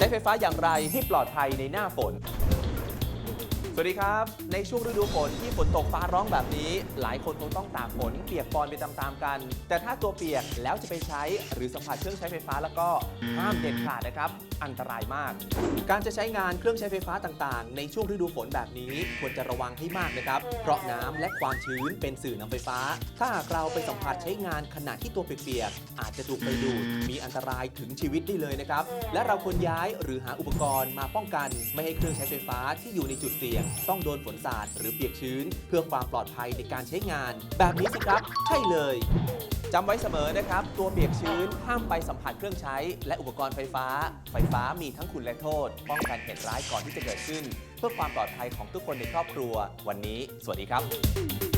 ใช้ไฟฟ้าอย่างไรให้ปลอดภัยในหน้าฝน วัสดีครับ ในช่วงฤดูฝนที่ฝนตกฟ้าร้องแบบนี้ หลายคนคงต้องตากฝนเปียกปอนไปตามๆกัน แต่ถ้าตัวเปียกแล้วจะไปใช้หรือสัมผัสเครื่องใช้ไฟฟ้าแล้วก็ห้ามเด็ดขาดนะครับ อันตรายมาก การจะใช้งานเครื่องใช้ไฟฟ้าต่างๆ ในช่วงฤดูฝนแบบนี้ควรจะระวังให้มากนะครับ เพราะน้ำและความชื้นเป็นสื่อนำไฟฟ้า ถ้าหากเราไปสัมผัสใช้งานขณะที่ตัวเปียกๆอาจจะถูกไฟดูดมีอันตรายถึงชีวิตได้เลยนะครับและเราควรย้ายหรือหาอุปกรณ์มาป้องกัน ไม่ให้เครื่องใช้ไฟฟ้าที่อยู่ในจุดเสี่ยงต้องโดนฝนสาดหรือเปียกชื้น เพื่อความปลอดภัยในการใช้งาน แบบนี้สิครับ ใช่เลยจำไว้เสมอนะครับ ตัวเปียกชื้นห้ามไปสัมผัสเครื่องใช้ และอุปกรณ์ไฟฟ้า ไฟฟ้ามีทั้งคุณและโทษ ป้องกันเหตุร้ายก่อนที่จะเกิดขึ้น เพื่อความปลอดภัยของทุกคนในครอบครัว วันนี้ สวัสดีครับ